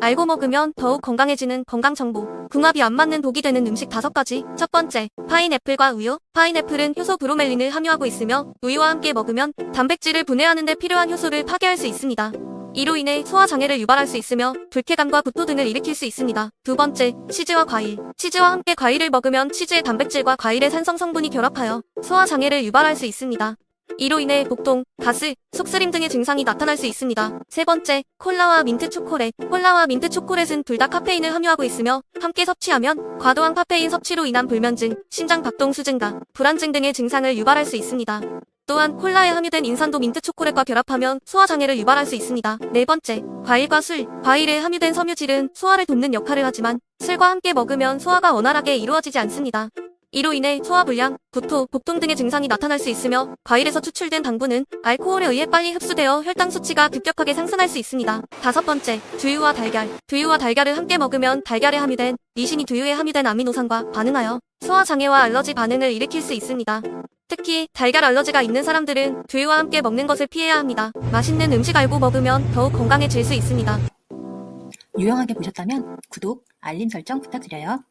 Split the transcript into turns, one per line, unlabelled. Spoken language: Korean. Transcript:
알고 먹으면 더욱 건강해지는 건강 정보. 궁합이 안 맞는 독이 되는 음식 다섯 가지. 첫 번째, 파인애플과 우유. 파인애플은 효소 브로멜린을 함유하고 있으며 우유와 함께 먹으면 단백질을 분해하는 데 필요한 효소를 파괴할 수 있습니다. 이로 인해 소화 장애를 유발할 수 있으며 불쾌감과 구토 등을 일으킬 수 있습니다. 두 번째, 치즈와 과일. 치즈와 함께 과일을 먹으면 치즈의 단백질과 과일의 산성 성분이 결합하여 소화 장애를 유발할 수 있습니다. 이로 인해 복통, 가스, 속쓰림 등의 증상이 나타날 수 있습니다. 세 번째, 콜라와 민트 초콜릿. 콜라와 민트 초콜릿은 둘 다 카페인을 함유하고 있으며 함께 섭취하면 과도한 카페인 섭취로 인한 불면증, 심장 박동 수 증가, 불안증 등의 증상을 유발할 수 있습니다. 또한 콜라에 함유된 인산도 민트 초콜릿과 결합하면 소화 장애를 유발할 수 있습니다. 네 번째, 과일과 술. 과일에 함유된 섬유질은 소화를 돕는 역할을 하지만 술과 함께 먹으면 소화가 원활하게 이루어지지 않습니다. 이로 인해 소화불량, 구토, 복통 등의 증상이 나타날 수 있으며 과일에서 추출된 당분은 알코올에 의해 빨리 흡수되어 혈당 수치가 급격하게 상승할 수 있습니다. 다섯 번째, 두유와 달걀. 두유와 달걀을 함께 먹으면 달걀에 함유된 리신이 두유에 함유된 아미노산과 반응하여 소화 장애와 알러지 반응을 일으킬 수 있습니다. 특히 달걀 알러지가 있는 사람들은 두유와 함께 먹는 것을 피해야 합니다. 맛있는 음식 알고 먹으면 더욱 건강해질 수 있습니다.
유용하게 보셨다면 구독, 알림 설정 부탁드려요.